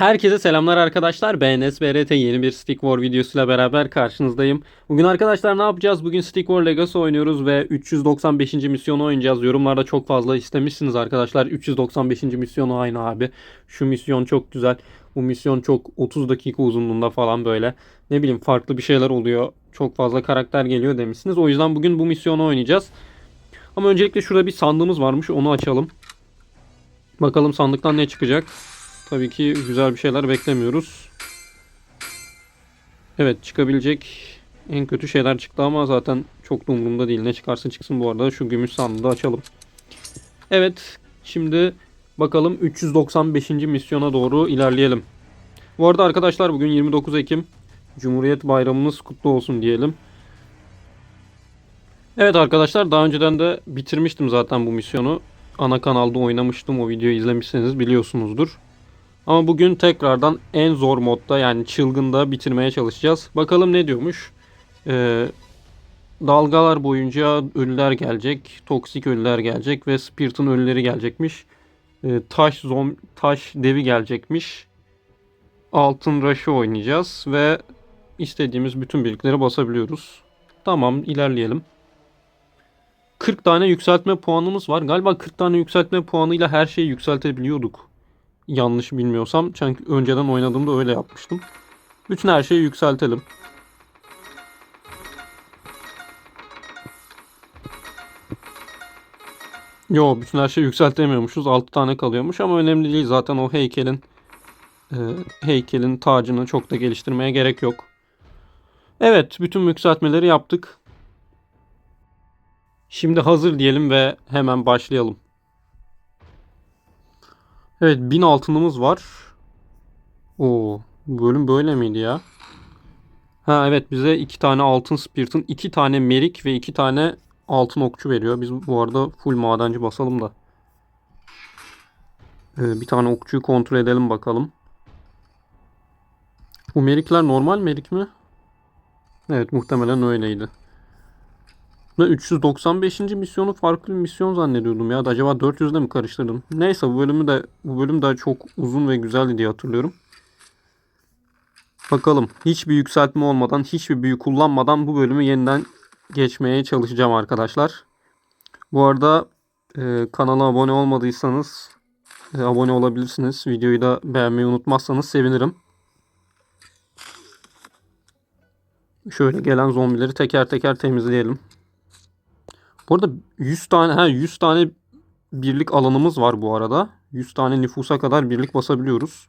Herkese selamlar arkadaşlar. Ben SBRT yeni bir Stick War videosuyla beraber karşınızdayım. Bugün arkadaşlar ne yapacağız? Bugün Stick War Legacy oynuyoruz ve 395. misyonu oynayacağız. Yorumlarda çok fazla istemişsiniz arkadaşlar. 395. misyonu aynı abi. Şu misyon çok güzel. Bu misyon çok 30 dakika uzunluğunda falan böyle. Ne bileyim farklı bir şeyler oluyor. Çok fazla karakter geliyor demişsiniz. O yüzden bugün bu misyonu oynayacağız. Ama öncelikle şurada bir sandığımız varmış. Onu açalım. Bakalım sandıktan ne çıkacak. Tabii ki güzel bir şeyler beklemiyoruz. Evet çıkabilecek en kötü şeyler çıktı ama zaten çok da umurumda değil. Ne çıkarsa çıksın bu arada. Şu gümüş sandığı açalım. Evet şimdi bakalım 395. misyona doğru ilerleyelim. Bu arada arkadaşlar bugün 29 Ekim. Cumhuriyet Bayramınız kutlu olsun diyelim. Evet arkadaşlar daha önceden de bitirmiştim zaten bu misyonu. Ana kanalda oynamıştım. O videoyu izlemişseniz biliyorsunuzdur. Ama bugün tekrardan en zor modda yani çılgında bitirmeye çalışacağız. Bakalım ne diyormuş. Ee, dalgalar boyunca ölüler gelecek. Toksik ölüler gelecek ve Spirit'in ölüleri gelecekmiş. Ee, taş zom taş devi gelecekmiş. Altın Rush'ı oynayacağız ve istediğimiz bütün birlikleri basabiliyoruz. Tamam ilerleyelim. 40 tane yükseltme puanımız var. Galiba 40 tane yükseltme puanıyla her şeyi yükseltebiliyorduk yanlış bilmiyorsam. Çünkü önceden oynadığımda öyle yapmıştım. Bütün her şeyi yükseltelim. Yo bütün her şeyi yükseltemiyormuşuz. 6 tane kalıyormuş ama önemli değil. Zaten o heykelin e, heykelin tacını çok da geliştirmeye gerek yok. Evet bütün yükseltmeleri yaptık. Şimdi hazır diyelim ve hemen başlayalım. Evet 1000 altınımız var. Oo, bölüm böyle miydi ya? Ha evet bize iki tane altın spiritin, iki tane merik ve iki tane altın okçu veriyor. Biz bu arada full madenci basalım da. Ee, bir tane okçuyu kontrol edelim bakalım. Bu merikler normal merik mi? Evet muhtemelen öyleydi. Ve 395. misyonu farklı bir misyon zannediyordum ya. Acaba 400'de mi karıştırdım? Neyse bu bölümü de bu bölüm de çok uzun ve güzeldi diye hatırlıyorum. Bakalım hiçbir yükseltme olmadan, hiçbir büyü kullanmadan bu bölümü yeniden geçmeye çalışacağım arkadaşlar. Bu arada e, kanala abone olmadıysanız e, abone olabilirsiniz. Videoyu da beğenmeyi unutmazsanız sevinirim. Şöyle gelen zombileri teker teker temizleyelim. Bu arada 100 tane ha 100 tane birlik alanımız var bu arada. 100 tane nüfusa kadar birlik basabiliyoruz.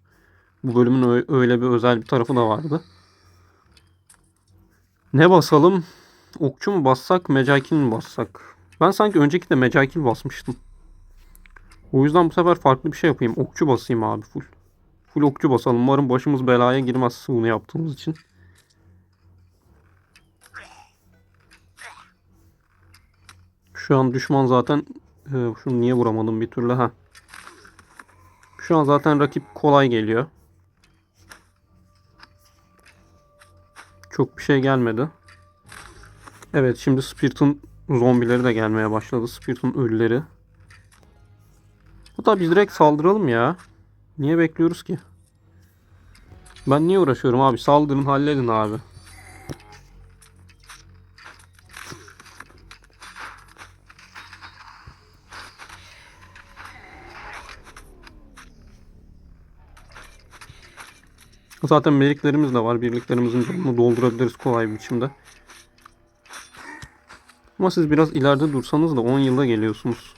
Bu bölümün öyle bir özel bir tarafı da vardı. Ne basalım? Okçu mu bassak, mecakil mi bassak? Ben sanki önceki de mecakil basmıştım. O yüzden bu sefer farklı bir şey yapayım. Okçu basayım abi full. Full okçu basalım. Umarım başımız belaya girmez bunu yaptığımız için. Şu an düşman zaten e, şunu niye vuramadım bir türlü ha. Şu an zaten rakip kolay geliyor. Çok bir şey gelmedi. Evet şimdi Spirit'in zombileri de gelmeye başladı. Spirit'in ölüleri. Hatta biz direkt saldıralım ya. Niye bekliyoruz ki? Ben niye uğraşıyorum abi? Saldırın halledin abi. Zaten meleklerimiz de var. Birliklerimizin canını doldurabiliriz kolay bir biçimde. Ama siz biraz ileride dursanız da 10 yılda geliyorsunuz.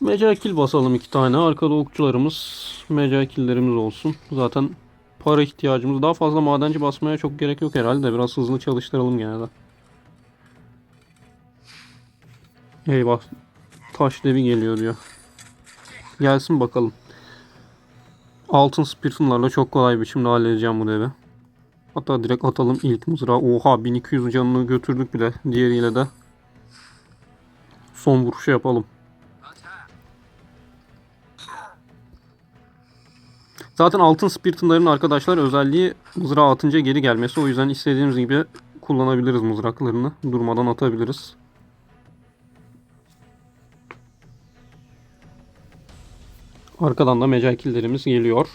Mecakil basalım iki tane. Arkada okçularımız, mecakillerimiz olsun. Zaten para ihtiyacımız. Daha fazla madenci basmaya çok gerek yok herhalde. Biraz hızlı çalıştıralım gene de. Eyvah. Taş devi geliyor diyor. Gelsin bakalım. Altın spiritunlarla çok kolay bir biçimde halledeceğim bu devi. Hatta direkt atalım ilk mızrağı. Oha 1200 canını götürdük bile. Diğeriyle de son vuruşu yapalım. Zaten altın spiritunların arkadaşlar özelliği mızrağı atınca geri gelmesi. O yüzden istediğimiz gibi kullanabiliriz mızraklarını. Durmadan atabiliriz. Arkadan da mecaikillerimiz geliyor.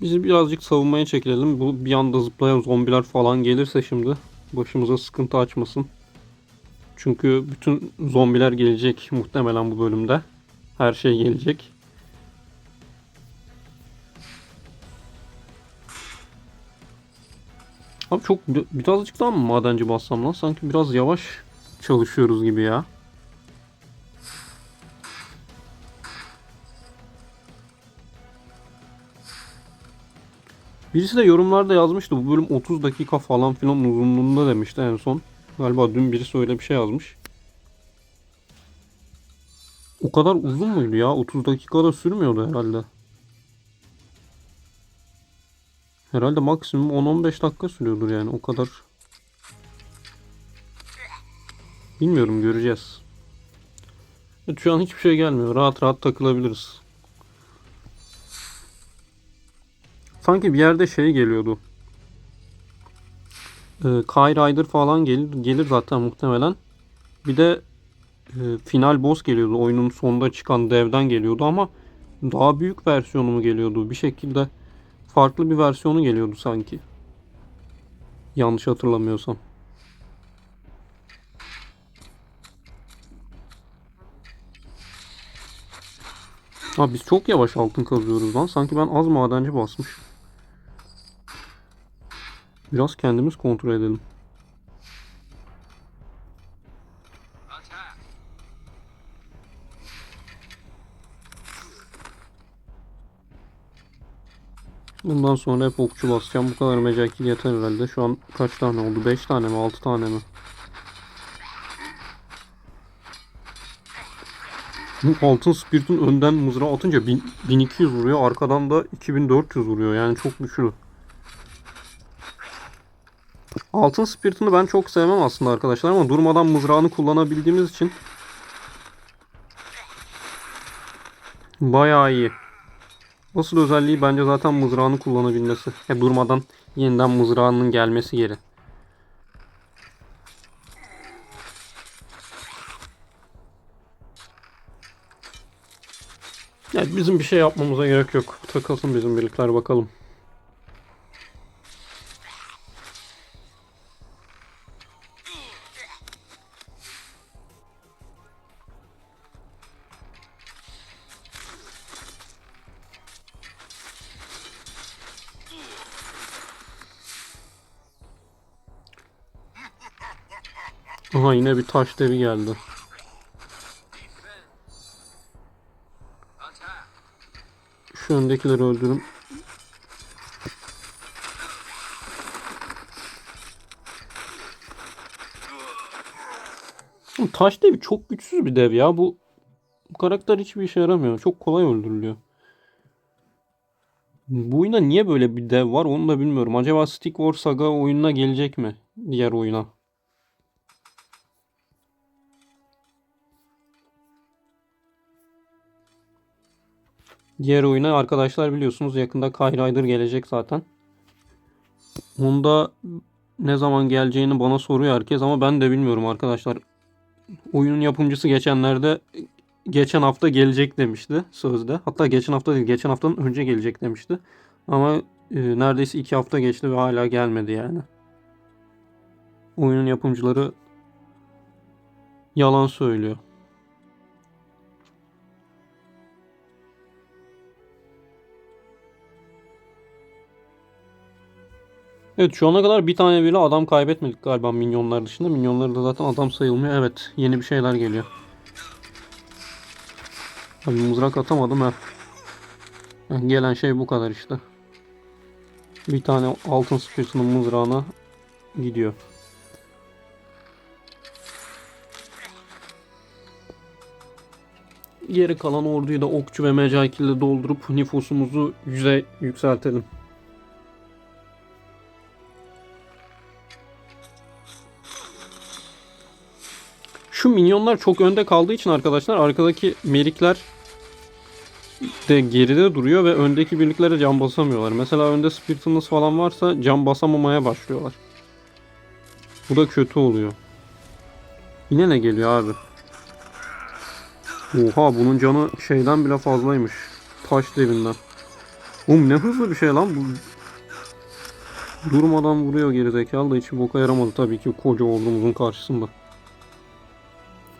Bizi birazcık savunmaya çekilelim. Bu bir anda zıplayan zombiler falan gelirse şimdi başımıza sıkıntı açmasın. Çünkü bütün zombiler gelecek muhtemelen bu bölümde. Her şey gelecek. Abi çok bi- birazcık daha mı madenci bassam lan? Sanki biraz yavaş çalışıyoruz gibi ya. Birisi de yorumlarda yazmıştı bu bölüm 30 dakika falan filan uzunluğunda demişti en son. Galiba dün birisi öyle bir şey yazmış. O kadar uzun muydu ya? 30 dakikada sürmüyordu herhalde. Herhalde maksimum 10-15 dakika sürüyordur yani o kadar. Bilmiyorum göreceğiz. Evet, şu an hiçbir şey gelmiyor. Rahat rahat takılabiliriz. Sanki bir yerde şey geliyordu. Ee, Kai Rider falan gelir, gelir zaten muhtemelen. Bir de e, final boss geliyordu. Oyunun sonunda çıkan devden geliyordu ama daha büyük versiyonu mu geliyordu? Bir şekilde farklı bir versiyonu geliyordu sanki. Yanlış hatırlamıyorsam. Abi biz çok yavaş altın kazıyoruz lan. Sanki ben az madenci basmış. Biraz kendimiz kontrol edelim. Bundan sonra hep okçu basacağım. Bu kadar mecakil yeter herhalde. Şu an kaç tane oldu? 5 tane mi? 6 tane mi? Bu altın spiritin önden mızrağı atınca 1000 1200 vuruyor. Arkadan da 2400 vuruyor. Yani çok güçlü. Altın spiritini ben çok sevmem aslında arkadaşlar ama durmadan mızrağını kullanabildiğimiz için bayağı iyi. Asıl özelliği bence zaten mızrağını kullanabilmesi. E, durmadan yeniden mızrağının gelmesi geri. Evet bizim bir şey yapmamıza gerek yok. Takılsın bizim birlikler bakalım. Aha yine bir taş devi geldi. Şu öndekileri öldürün. Oğlum Taş devi çok güçsüz bir dev ya. Bu, bu karakter hiçbir işe yaramıyor. Çok kolay öldürülüyor. Bu oyunda niye böyle bir dev var onu da bilmiyorum. Acaba Stick War Saga oyununa gelecek mi? Diğer oyuna. Diğer oyuna arkadaşlar biliyorsunuz yakında Kay Rider gelecek zaten. Onda ne zaman geleceğini bana soruyor herkes ama ben de bilmiyorum arkadaşlar. Oyunun yapımcısı geçenlerde geçen hafta gelecek demişti sözde. Hatta geçen hafta değil geçen haftanın önce gelecek demişti. Ama e, neredeyse iki hafta geçti ve hala gelmedi yani. Oyunun yapımcıları yalan söylüyor. Evet şu ana kadar bir tane bile adam kaybetmedik galiba minyonlar dışında. Minyonlar da zaten adam sayılmıyor. Evet yeni bir şeyler geliyor. Abi mızrak atamadım ha. Gelen şey bu kadar işte. Bir tane altın spiritinin mızrağına gidiyor. Geri kalan orduyu da okçu ve mecakille doldurup nüfusumuzu yüze yükseltelim. Şu minyonlar çok önde kaldığı için arkadaşlar arkadaki merikler de geride duruyor ve öndeki birliklere can basamıyorlar. Mesela önde Spiritinus falan varsa can basamamaya başlıyorlar. Bu da kötü oluyor. Yine ne geliyor abi? Oha bunun canı şeyden bile fazlaymış. Taş devinden. Oğlum ne hızlı bir şey lan bu. Durmadan vuruyor gerizekalı da hiç boka yaramadı tabii ki koca olduğumuzun karşısında.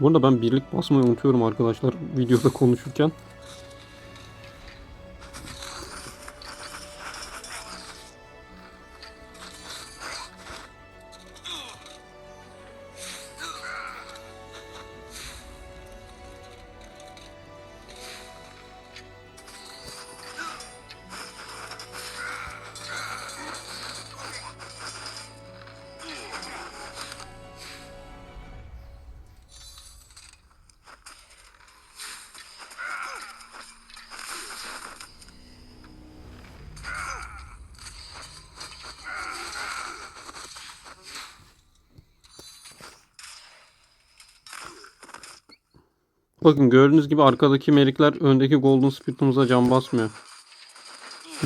Bu arada ben birlik basmayı unutuyorum arkadaşlar videoda konuşurken. Bakın gördüğünüz gibi arkadaki merikler öndeki Golden Spirit'imize can basmıyor.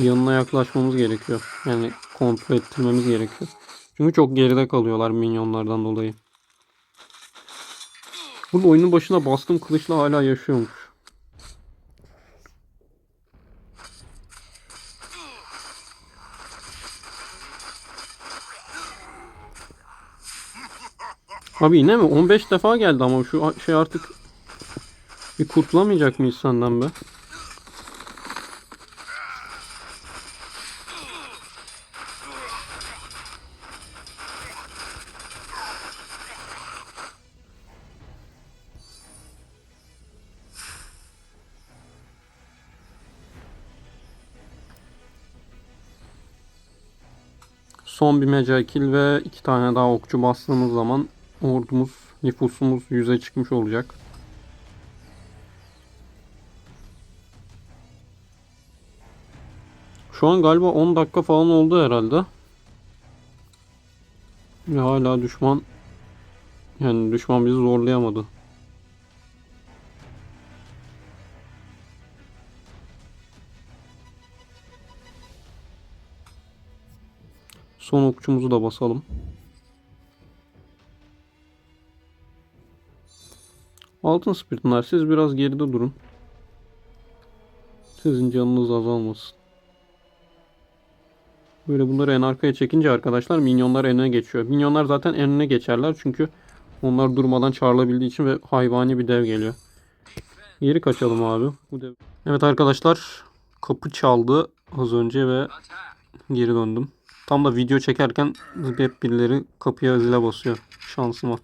Yanına yaklaşmamız gerekiyor. Yani kontrol ettirmemiz gerekiyor. Çünkü çok geride kalıyorlar minyonlardan dolayı. Burada oyunun başına bastım kılıçla hala yaşıyormuş. Abi yine mi? 15 defa geldi ama şu şey artık bir kurtulamayacak mıyız senden be? Son bir mecai kill ve iki tane daha okçu bastığımız zaman ordumuz, nüfusumuz yüze çıkmış olacak. Şu an galiba 10 dakika falan oldu herhalde. Ve hala düşman yani düşman bizi zorlayamadı. Son okçumuzu da basalım. Altın spiritler siz biraz geride durun. Sizin canınız azalmasın. Böyle bunları en arkaya çekince arkadaşlar minyonlar önüne geçiyor. Minyonlar zaten en önüne geçerler çünkü onlar durmadan çağrılabildiği için ve hayvani bir dev geliyor. Geri kaçalım abi. Bu dev. Evet arkadaşlar kapı çaldı az önce ve geri döndüm. Tam da video çekerken hep birileri kapıya zile basıyor. Şansıma.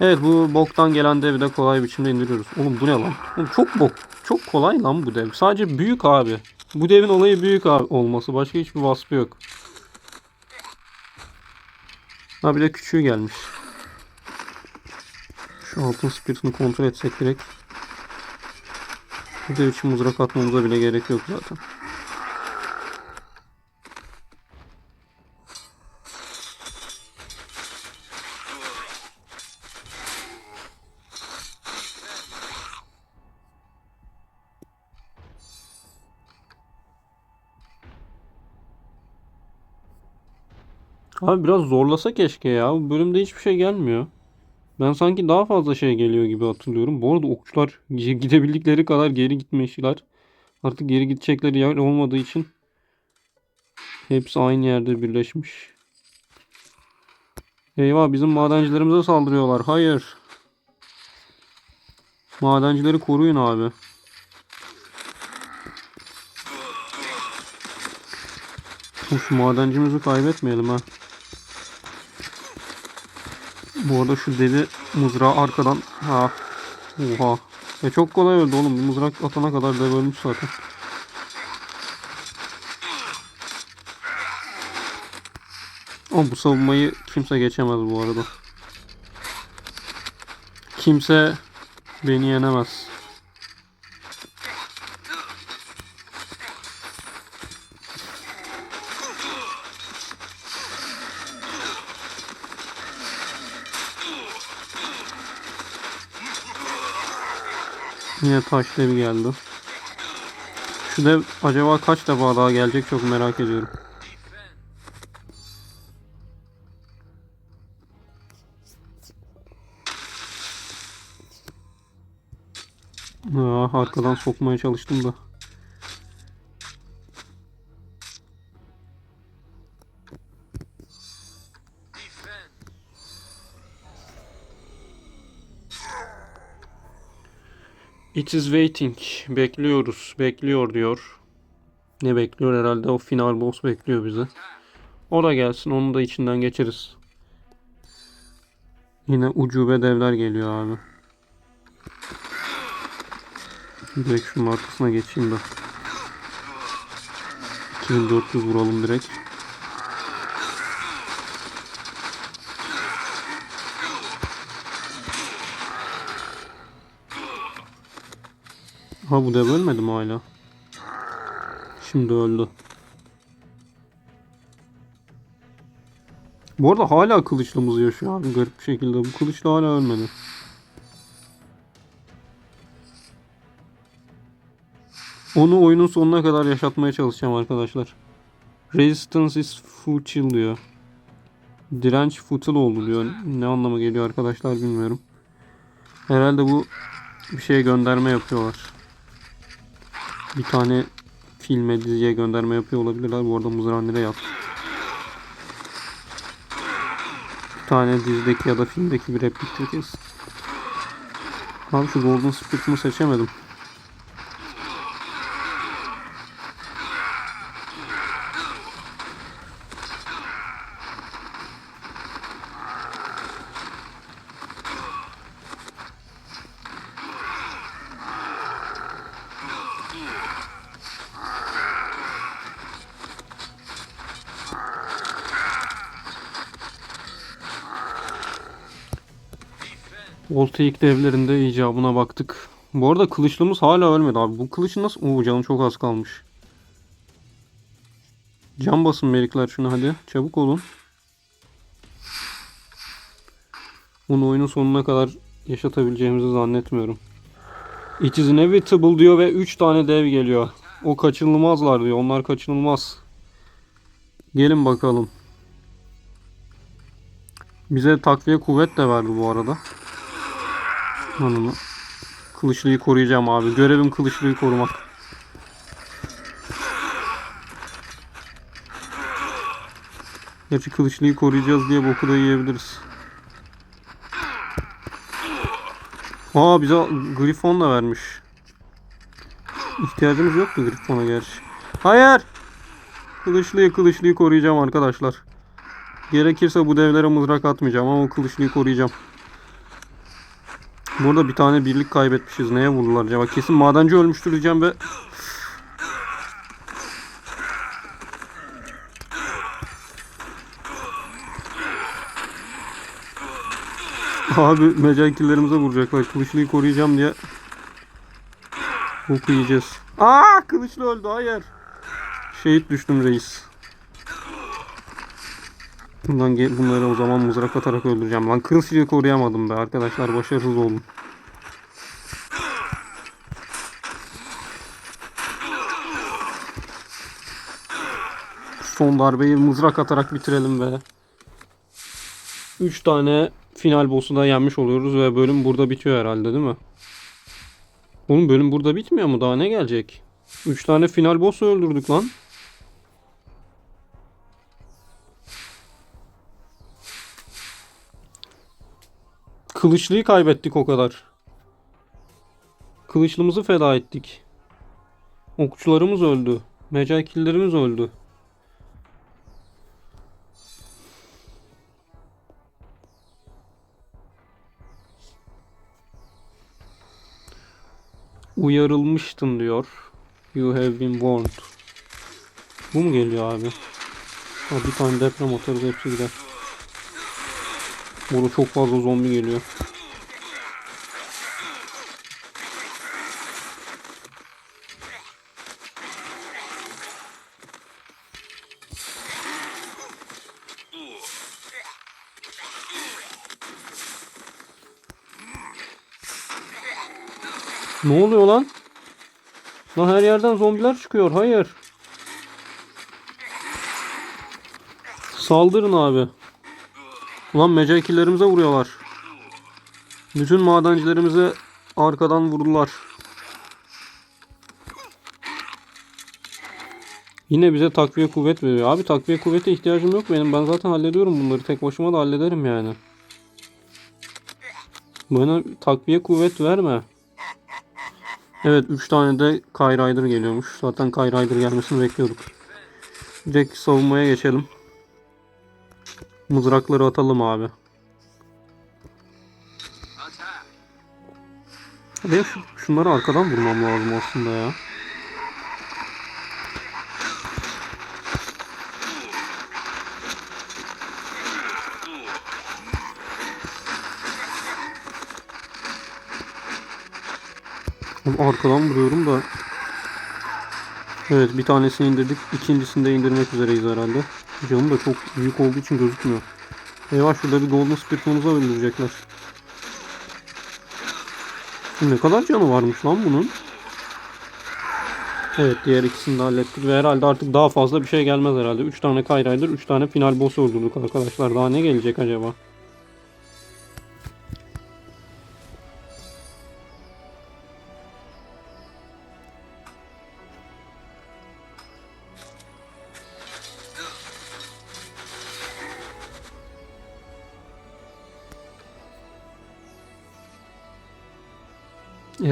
Evet bu boktan gelen devi de kolay biçimde indiriyoruz. Oğlum bu ne lan? Oğlum çok bok. Çok kolay lan bu dev. Sadece büyük abi. Bu devin olayı büyük olması. Başka hiçbir vasfı yok. Ha bir de küçüğü gelmiş. Şu altın spiritini kontrol etsek direkt. Bu dev için mızrak atmamıza bile gerek yok zaten. Abi biraz zorlasa keşke ya. Bu bölümde hiçbir şey gelmiyor. Ben sanki daha fazla şey geliyor gibi hatırlıyorum. Bu arada okçular gidebildikleri kadar geri gitmişler. Artık geri gidecekleri yer olmadığı için hepsi aynı yerde birleşmiş. Eyvah bizim madencilerimize saldırıyorlar. Hayır. Madencileri koruyun abi. Şu madencimizi kaybetmeyelim ha. Bu arada şu devi mızrağı arkadan ha oha. E çok kolay öldü oğlum. Bir mızrak atana kadar dev ölmüş zaten. Ama bu savunmayı kimse geçemez bu arada. Kimse beni yenemez. Yine taş devi geldi. Şu dev acaba kaç defa daha gelecek çok merak ediyorum. Aa, arkadan sokmaya çalıştım da. It is waiting. Bekliyoruz. Bekliyor diyor. Ne bekliyor herhalde o final boss bekliyor bizi. O da gelsin onu da içinden geçeriz. Yine ucube devler geliyor abi. Direkt şunun arkasına geçeyim de. 2400 vuralım direkt. Ha bu dev ölmedi mi hala? Şimdi öldü. Bu arada hala kılıçlımız yaşıyor abi garip bir şekilde. Bu kılıçlı hala ölmedi. Onu oyunun sonuna kadar yaşatmaya çalışacağım arkadaşlar. Resistance is futile diyor. Direnç futile oldu diyor. Ne anlama geliyor arkadaşlar bilmiyorum. Herhalde bu bir şeye gönderme yapıyorlar. Bir tane filme diziye gönderme yapıyor olabilirler. Bu arada mızrağın nereye? Bir tane dizideki ya da filmdeki bir repliktir kesin. Abi şu Golden Spirit'ımı seçemedim. Voltaik devlerinde icabına baktık. Bu arada kılıçlımız hala ölmedi abi. Bu kılıç nasıl? Oo canım çok az kalmış. Can basın melikler şuna hadi. Çabuk olun. Bunu oyunun sonuna kadar yaşatabileceğimizi zannetmiyorum. It is inevitable diyor ve 3 tane dev geliyor. O kaçınılmazlar diyor. Onlar kaçınılmaz. Gelin bakalım. Bize takviye kuvvet de verdi bu arada. Hanımı. Kılıçlıyı koruyacağım abi. Görevim kılıçlıyı korumak. Gerçi kılıçlıyı koruyacağız diye boku da yiyebiliriz. Aa bize Grifon da vermiş. İhtiyacımız yoktu Grifon'a gerçi. Hayır! Kılıçlıyı kılıçlıyı koruyacağım arkadaşlar. Gerekirse bu devlere mızrak atmayacağım ama kılıçlıyı koruyacağım. Burada bir tane birlik kaybetmişiz. Neye vurdular acaba? Kesin madenci ölmüştür diyeceğim ve Abi mecankillerimize vuracaklar. Kılıçlıyı koruyacağım diye. Boku yiyeceğiz. Aa kılıçlı öldü hayır. Şehit düştüm reis. Bundan ge- bunları o zaman mızrak atarak öldüreceğim. Lan kılıçlıyı koruyamadım be arkadaşlar başarısız oldum. Son darbeyi mızrak atarak bitirelim be. 3 tane final boss'u da yenmiş oluyoruz ve bölüm burada bitiyor herhalde değil mi? Oğlum bölüm burada bitmiyor mu? Daha ne gelecek? 3 tane final boss'u öldürdük lan. Kılıçlıyı kaybettik o kadar. Kılıçlımızı feda ettik. Okçularımız öldü. Mecaikillerimiz öldü. Uyarılmıştın diyor. You have been warned. Bu mu geliyor abi? Ha, bir tane deprem atarız hepsi gider. Burada çok fazla zombi geliyor. Ne oluyor lan? Lan her yerden zombiler çıkıyor. Hayır. Saldırın abi. Ulan mecakilerimize vuruyorlar. Bütün madencilerimize arkadan vurdular. Yine bize takviye kuvvet veriyor. Abi takviye kuvvete ihtiyacım yok benim. Ben zaten hallediyorum bunları. Tek başıma da hallederim yani. Bana takviye kuvvet verme. Evet 3 tane de Kyrider geliyormuş. Zaten Kyrider gelmesini bekliyorduk. Direkt savunmaya geçelim. Mızrakları atalım abi. Şu, şunları arkadan vurmam lazım aslında ya. Arkadan vuruyorum da. Evet bir tanesini indirdik. İkincisini de indirmek üzereyiz herhalde. Canım da çok büyük olduğu için gözükmüyor. Eyvah şurada bir Golden Spirit'imizi öldürecekler. Ne kadar canı varmış lan bunun? Evet diğer ikisini de hallettik ve herhalde artık daha fazla bir şey gelmez herhalde. 3 tane Kayraydır, 3 tane final boss öldürdük arkadaşlar. Daha ne gelecek acaba?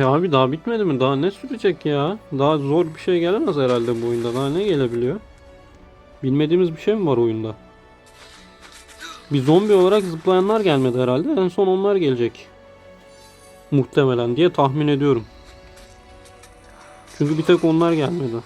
Ya abi daha bitmedi mi? Daha ne sürecek ya? Daha zor bir şey gelemez herhalde bu oyunda. Daha ne gelebiliyor? Bilmediğimiz bir şey mi var oyunda? Bir zombi olarak zıplayanlar gelmedi herhalde. En son onlar gelecek. Muhtemelen diye tahmin ediyorum. Çünkü bir tek onlar gelmedi.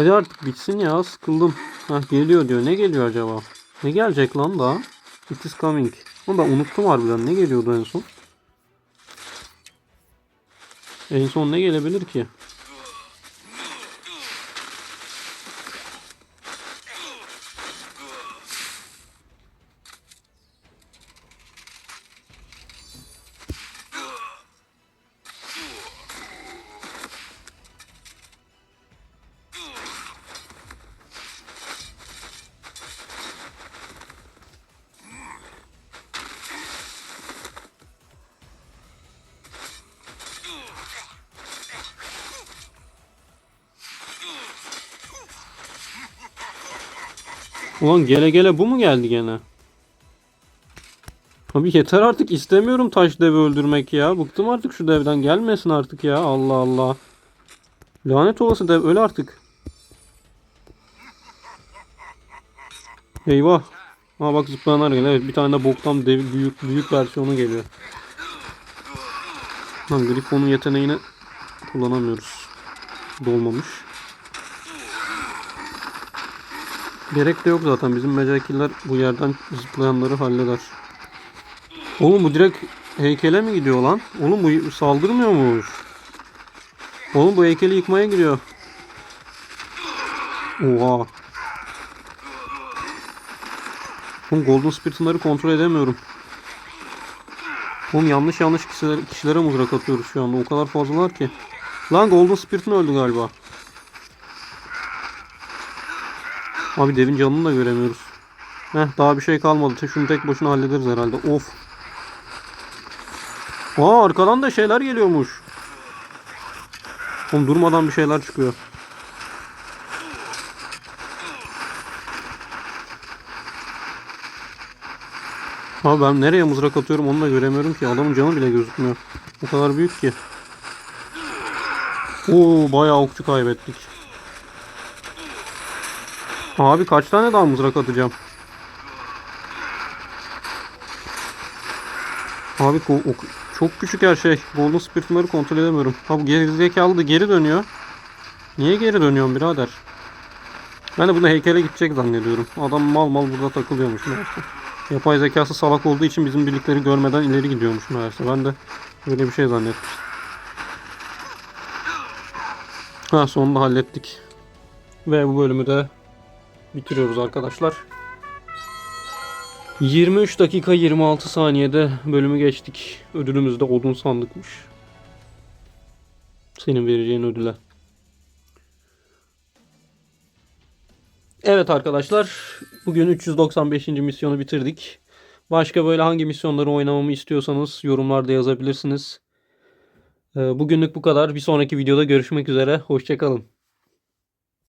Hadi artık bitsin ya sıkıldım. Hah geliyor diyor. Ne geliyor acaba? Ne gelecek lan daha? It is coming. Onu da unuttum harbiden. Ne geliyordu en son? En son ne gelebilir ki? Ulan gele gele bu mu geldi gene? Abi yeter artık istemiyorum taş devi öldürmek ya. Bıktım artık şu devden gelmesin artık ya. Allah Allah. Lanet olası dev öl artık. Eyvah. Ha bak zıplayanlar geliyor. Evet bir tane de boktan dev büyük büyük versiyonu geliyor. Lan Griffon'un yeteneğini kullanamıyoruz. Dolmamış. Gerek de yok zaten. Bizim mecakiller bu yerden zıplayanları halleder. Oğlum bu direkt heykele mi gidiyor lan? Oğlum bu saldırmıyormuş. Oğlum bu heykeli yıkmaya gidiyor. Oha. Oğlum Golden Spirit'ları kontrol edemiyorum. Oğlum yanlış yanlış kişilere, kişilere mızrak atıyoruz şu anda. O kadar fazlalar ki. Lan Golden Spirit'in öldü galiba. Abi devin canını da göremiyoruz. Heh daha bir şey kalmadı. Şunu tek başına hallederiz herhalde. Of. Aa arkadan da şeyler geliyormuş. Oğlum durmadan bir şeyler çıkıyor. Abi ben nereye mızrak atıyorum onu da göremiyorum ki. Adamın canı bile gözükmüyor. O kadar büyük ki. Oo bayağı okçu kaybettik. Abi kaç tane daha mızrak atacağım? Abi çok küçük her şey. Golden Spirit'ları kontrol edemiyorum. Ha bu geri zekalı da geri dönüyor. Niye geri dönüyorsun birader? Ben de bunu heykele gidecek zannediyorum. Adam mal mal burada takılıyormuş meğerse. Yapay zekası salak olduğu için bizim birlikleri görmeden ileri gidiyormuş meğerse. Ben de böyle bir şey zannettim. Ha sonunda hallettik. Ve bu bölümü de bitiriyoruz arkadaşlar. 23 dakika 26 saniyede bölümü geçtik. Ödülümüz de odun sandıkmış. Senin vereceğin ödüle. Evet arkadaşlar. Bugün 395. misyonu bitirdik. Başka böyle hangi misyonları oynamamı istiyorsanız yorumlarda yazabilirsiniz. Ee, Bugünlük bu kadar. Bir sonraki videoda görüşmek üzere. Hoşçakalın.